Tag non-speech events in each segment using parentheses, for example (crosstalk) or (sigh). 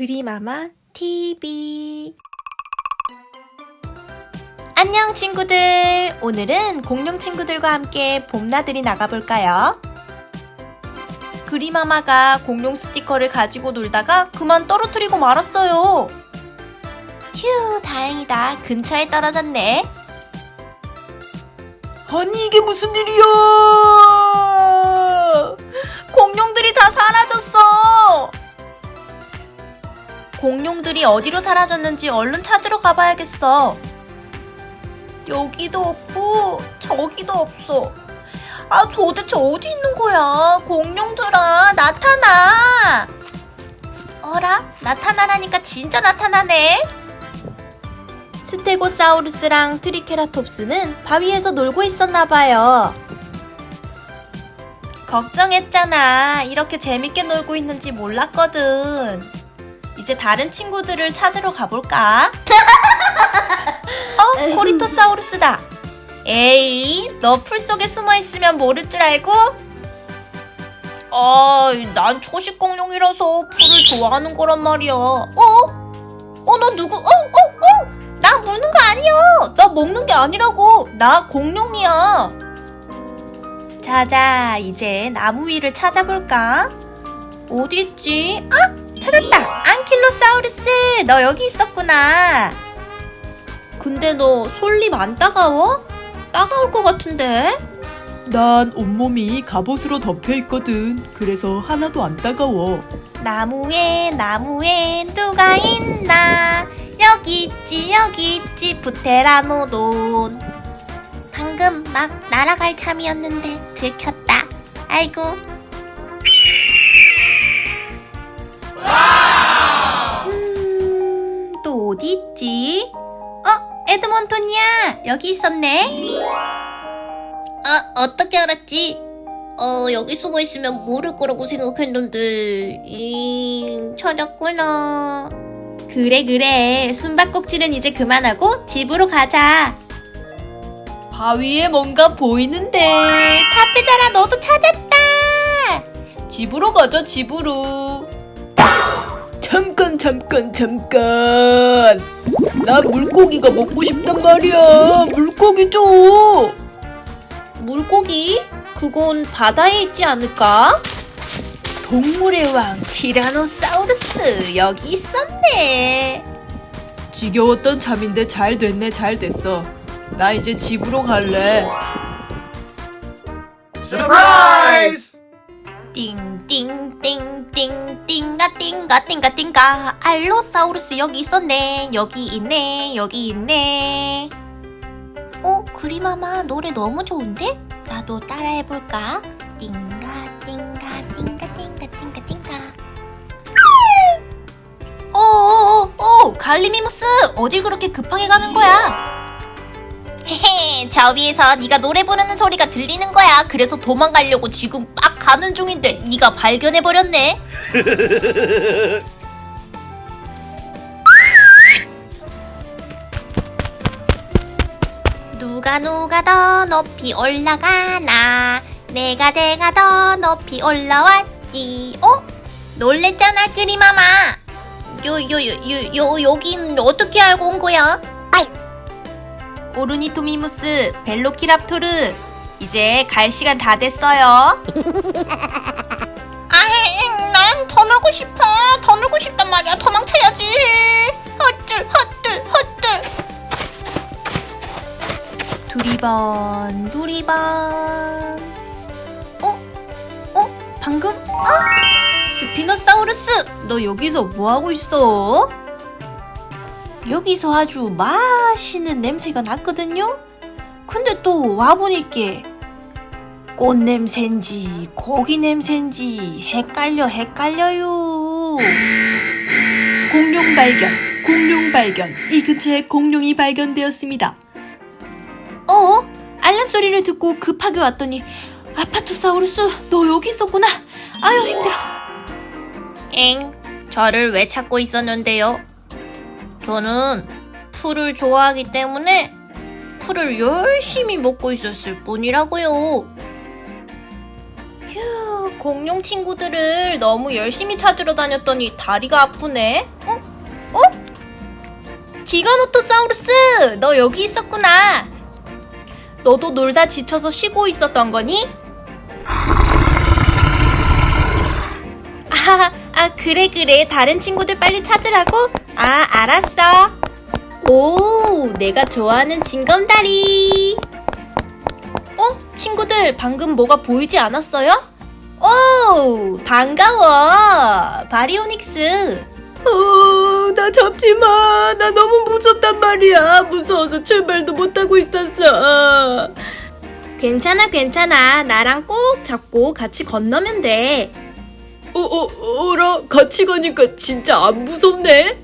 그리마마 TV 안녕 친구들! 오늘은 공룡 친구들과 함께 봄나들이 나가볼까요? 그리마마가 공룡 스티커를 가지고 놀다가 그만 떨어뜨리고 말았어요. 휴, 다행이다. 근처에 떨어졌네. 아니, 이게 무슨 일이야! 공룡들이 다 사라졌어! 공룡들이 어디로 사라졌는지 얼른 찾으러 가봐야겠어. 여기도 없고, 저기도 없어. 아, 도대체 어디 있는 거야? 공룡들아, 나타나! 어라? 나타나라니까 진짜 나타나네? 스테고사우루스랑 트리케라톱스는 바위에서 놀고 있었나 봐요. 걱정했잖아. 이렇게 재밌게 놀고 있는지 몰랐거든. 이제 다른 친구들을 찾으러 가볼까? 어? 코리토사우루스다. 에이, 너 풀 속에 숨어 있으면 모를 줄 알고? 아, 난 초식 공룡이라서 풀을 좋아하는 거란 말이야. 어? 어, 너 누구? 어, 어, 어? 나 무는 거 아니야. 나 먹는 게 아니라고. 나 공룡이야. 자자, 이제 나무 위를 찾아볼까? 어디 있지? 아, 찾았다. 안킬로사우루스, 너 여기 있었구나. 근데 너 솔잎 안 따가워? 따가울 것 같은데? 난 온몸이 갑옷으로 덮여 있거든. 그래서 하나도 안 따가워. 나무에 나무에 누가 있나? 여기 있지 여기 있지 부테라노돈. 방금 막 날아갈 참이었는데 들켰다. 아이고. 어디 있지? 어, 에드몬톤이야. 여기 있었네. 아, 어떻게 알았지? 어, 여기 숨어 있으면 모를 거라고 생각했는데, 잉, 찾았구나. 그래, 그래. 숨바꼭질은 이제 그만하고 집으로 가자. 바위에 뭔가 보이는데. 타페자라, 너도 찾았다! 집으로 가자, 집으로. 잠깐, 잠깐, 잠깐. 나 물고기가 먹고 싶단 말이야. 물고기 줘. 물고기? 그건 바다에 있지 않을까? 동물의 왕, 티라노사우루스, 여기 있었네. 지겨웠던 잠인데 잘 됐네, 잘 됐어. 나 이제 집으로 갈래. Surprise! 띵가 띵가 띵가 띵가. 알로사우루스 여기 있었네. 여기 있네 여기 있네. 어 그리마마 노래 너무 좋은데? 나도 따라해볼까? 띵가 띵가 띵가 띵가 띵가 띵가. 어어어 갈리미무스! 어딜 그렇게 급하게 가는 거야 저 위에서 네가 노래 부르는 소리가 들리는 거야. 그래서 도망가려고 지금 막 가는 중인데 네가 발견해 버렸네. (laughs) 누가 누가 더 높이 올라가나? 내가 내가 더 높이 올라왔지. 어? 놀랬잖아, 그리마마. 요 요 요 요 요, 여긴 어떻게 알고 온 거야? 오르니토미무스, 벨로키랍토르, 이제 갈 시간 다 됐어요. (laughs) 아, 난더 놀고 싶어. 더 놀고 싶단 말이야. 도망쳐야지. 헛들, 헛들, 헛들. 두리번, 두리번. 어? 어? 방금? 어? 스피노사우루스, 너 여기서 뭐 하고 있어? 여기서 아주 맛있는 냄새가 났거든요? 근데 또 와보니까 꽃 냄새인지 고기 냄새인지 헷갈려 헷갈려요. 공룡 발견, 공룡 발견. 이 근처에 공룡이 발견되었습니다. 어? 알람 소리를 듣고 급하게 왔더니 아파토사우루스 너 여기 있었구나. 아유 힘들어. 엥? 저를 왜 찾고 있었는데요? 저는 풀을 좋아하기 때문에 풀을 열심히 먹고 있었을 뿐이라고요. 휴, 공룡 친구들을 너무 열심히 찾으러 다녔더니 다리가 아프네. 어? 어? 기가노토사우루스! 너 여기 있었구나. 너도 놀다 지쳐서 쉬고 있었던 거니? (laughs) 아, 아, 그래, 그래. 다른 친구들 빨리 찾으라고? 아, 알았어. 오, 내가 좋아하는 징검다리. 어? 친구들, 방금 뭐가 보이지 않았어요? 오, 반가워. 바리오닉스. 어, 나 잡지 마. 나 너무 무섭단 말이야. 무서워서 출발도 못하고 있었어. 괜찮아, 괜찮아. 나랑 꼭 잡고 같이 건너면 돼. 어, 어, 어라? 같이 가니까 진짜 안 무섭네?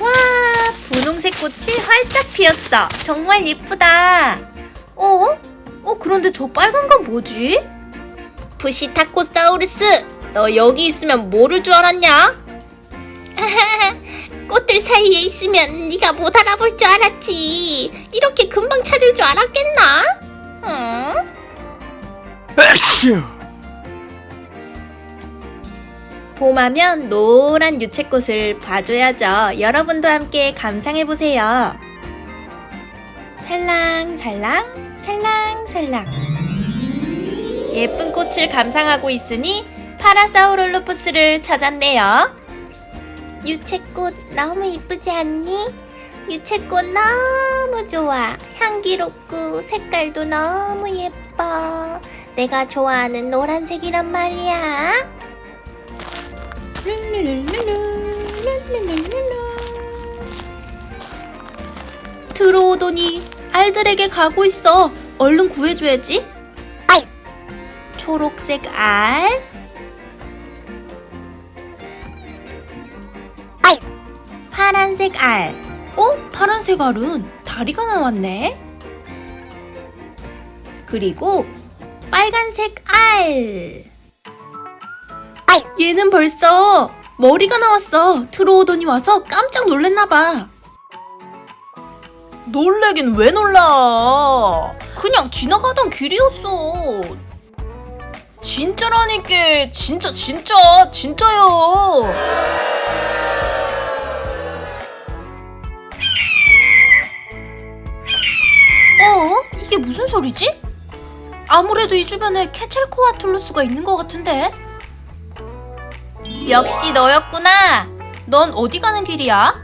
와, 분홍색 꽃이 활짝 피었어. 정말 예쁘다. 어? 어, 그런데 저 빨간 건 뭐지? 푸시타코사우루스, 너 여기 있으면 모를 줄 알았냐? (laughs) 꽃들 사이에 있으면 네가 못 알아볼 줄 알았지. 이렇게 금방 찾을 줄 알았겠나? 응? Achoo! 봄하면 노란 유채꽃을 봐줘야죠. 여러분도 함께 감상해보세요. 살랑살랑, 살랑살랑. 예쁜 꽃을 감상하고 있으니 파라사우롤로푸스를 찾았네요. 유채꽃 너무 이쁘지 않니? 유채꽃 너무 좋아. 향기롭고 색깔도 너무 예뻐. 내가 좋아하는 노란색이란 말이야. 들어오더니 알들에게 가고 있어. 얼른 구해줘야지. 초록색 알. 파란색 알. 어? 파란색 알은 다리가 나왔네. 그리고 빨간색 알. 얘는 벌써 머리가 나왔어. 들어오더니 와서 깜짝 놀랬나봐. 놀래긴 왜 놀라? 그냥 지나가던 길이었어. 진짜라니까. 진짜, 진짜, 진짜요. 어? 이게 무슨 소리지? 아무래도 이 주변에 케첼코아 툴루스가 있는 것 같은데? 역시 너였구나. 넌 어디 가는 길이야?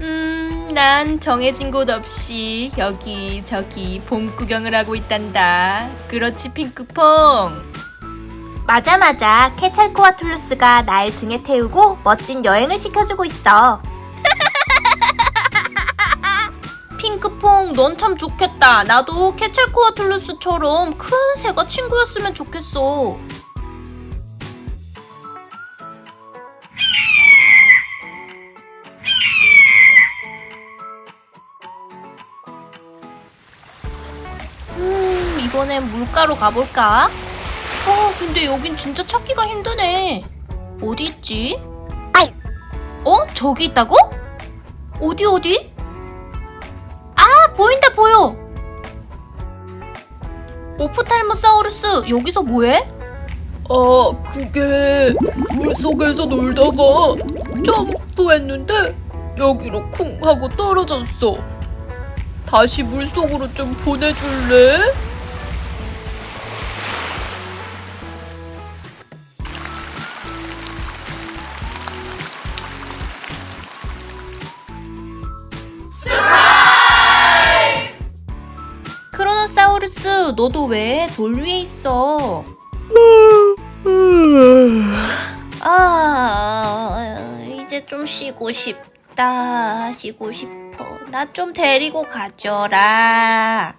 음, 난 정해진 곳 없이 여기 저기 봄 구경을 하고 있단다. 그렇지, 핑크퐁. 맞아, 맞아. 케찰코아툴루스가 날 등에 태우고 멋진 여행을 시켜주고 있어. (laughs) 핑크퐁, 넌 참 좋겠다. 나도 케찰코아툴루스처럼 큰 새가 친구였으면 좋겠어. 이번엔 물가로 가볼까? 어, 근데 여긴 진짜 찾기가 힘드네. 어디 있지? 어? 저기 있다고? 어디, 어디? 아, 보인다, 보여! 오프탈모사우루스, 여기서 뭐해? 아, 그게 물속에서 놀다가 점프했는데 여기로 쿵 하고 떨어졌어. 다시 물속으로 좀 보내줄래? 너도 왜 돌 위에 있어? 아, 이제 좀 쉬고 싶다. 쉬고 싶어. 나 좀 데리고 가줘라.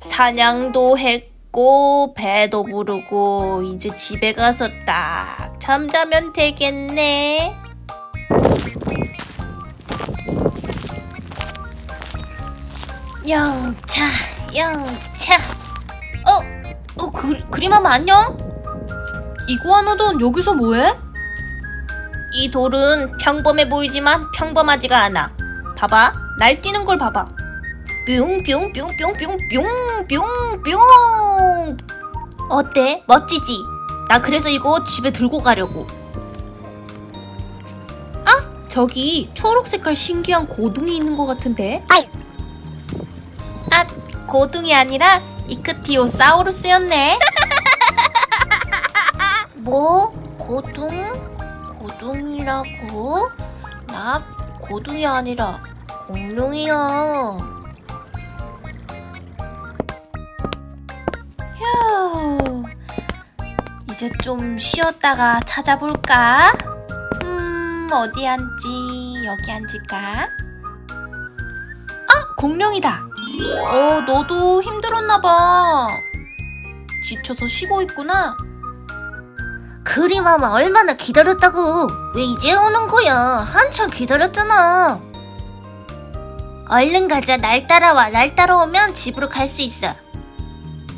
사냥도 했고, 배도 부르고, 이제 집에 가서 딱 잠자면 되겠네. 영차, 영차. 어, 어, 그, 그림하면 안녕? 이구아노돈 여기서 뭐해? 이 돌은 평범해 보이지만 평범하지가 않아. 봐봐, 날뛰는 걸 봐봐. 뿅뿅뿅뿅뿅뿅뿅뿅 어때? 멋지지? 나 그래서 이거 집에 들고 가려고 아? 저기 초록 색깔 신기한 고둥이 있는 것 같은데 아 고둥이 아니라 이크티오사우루스였네 (laughs) 뭐? 고둥? 고둥이라고? 나 고둥이 아니라 공룡이야. 휴. 이제 좀 쉬었다가 찾아볼까? 음, 어디 앉지? 여기 앉을까? 아, 공룡이다. 어, 너도 힘들었나 봐. 지쳐서 쉬고 있구나. 그림아마 얼마나 기다렸다고. 왜 이제 오는 거야? 한참 기다렸잖아. 얼른 가자. 날 따라와. 날 따라오면 집으로 갈 수 있어.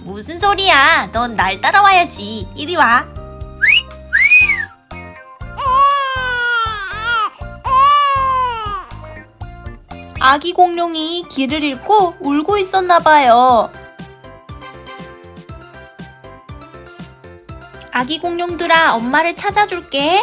무슨 소리야? 넌 날 따라와야지. 이리 와. 아기 공룡이 길을 잃고 울고 있었나 봐요. 아기 공룡들아, 엄마를 찾아줄게.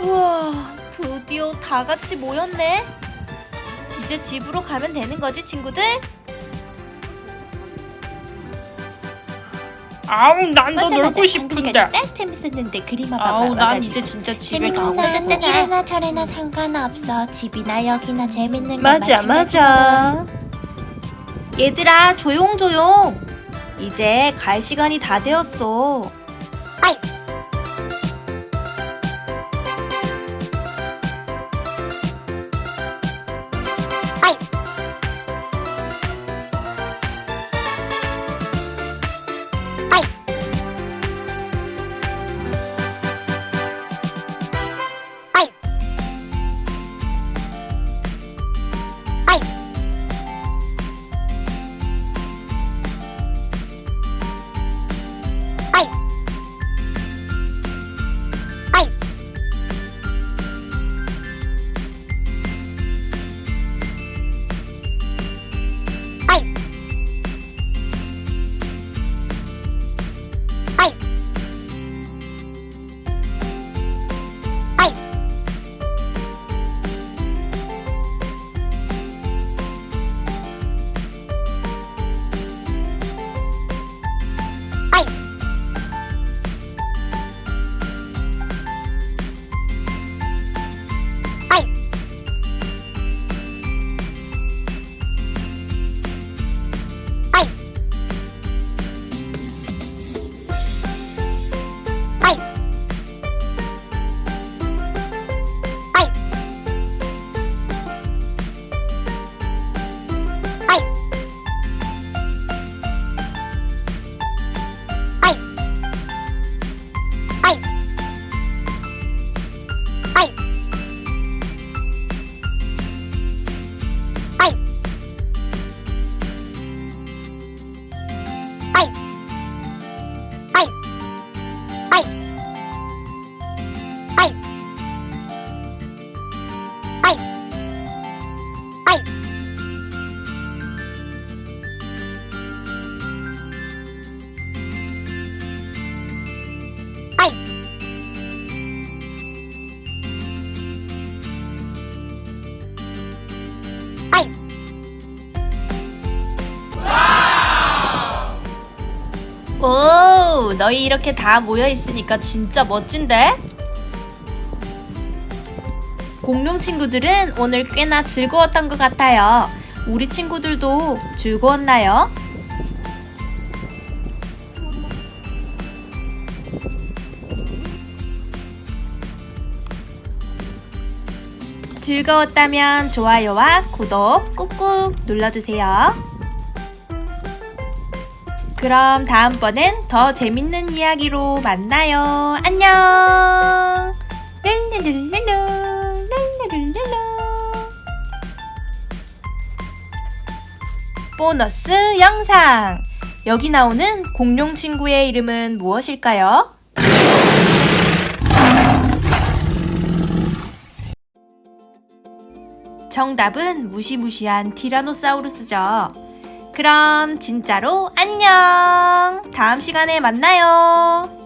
우와, 드디어 다 같이 모였네. 이제 집으로 가면 되는 거지, 친구들? 아우 난 더 맞아, 놀고 맞아. 싶은데. 방금까지 딱 재밌었는데 그림아 봐봐. 아우 난. 이제 진짜 집에 재밌는 가고 거 싶어. 찾았잖아. 이래나 저래나 상관없어. 집이나 여기나 재밌는 거 맞아 맞아. 얘들아 조용조용. 이제 갈 시간이 다 되었어. 오, 너희 이렇게 다 모여 있으니까 진짜 멋진데? 공룡 친구들은 오늘 꽤나 즐거웠던 것 같아요. 우리 친구들도 즐거웠나요? 즐거웠다면 좋아요와 구독 꾹꾹 눌러주세요. 그럼 다음번엔 더 재밌는 이야기로 만나요. 안녕! 랄랄랄랄루, 랄랄랄랄루. 보너스 영상. 여기 나오는 공룡 친구의 이름은 무엇일까요? 정답은 무시무시한 티라노사우루스죠. 그럼 진짜로 안녕! 다음 시간에 만나요!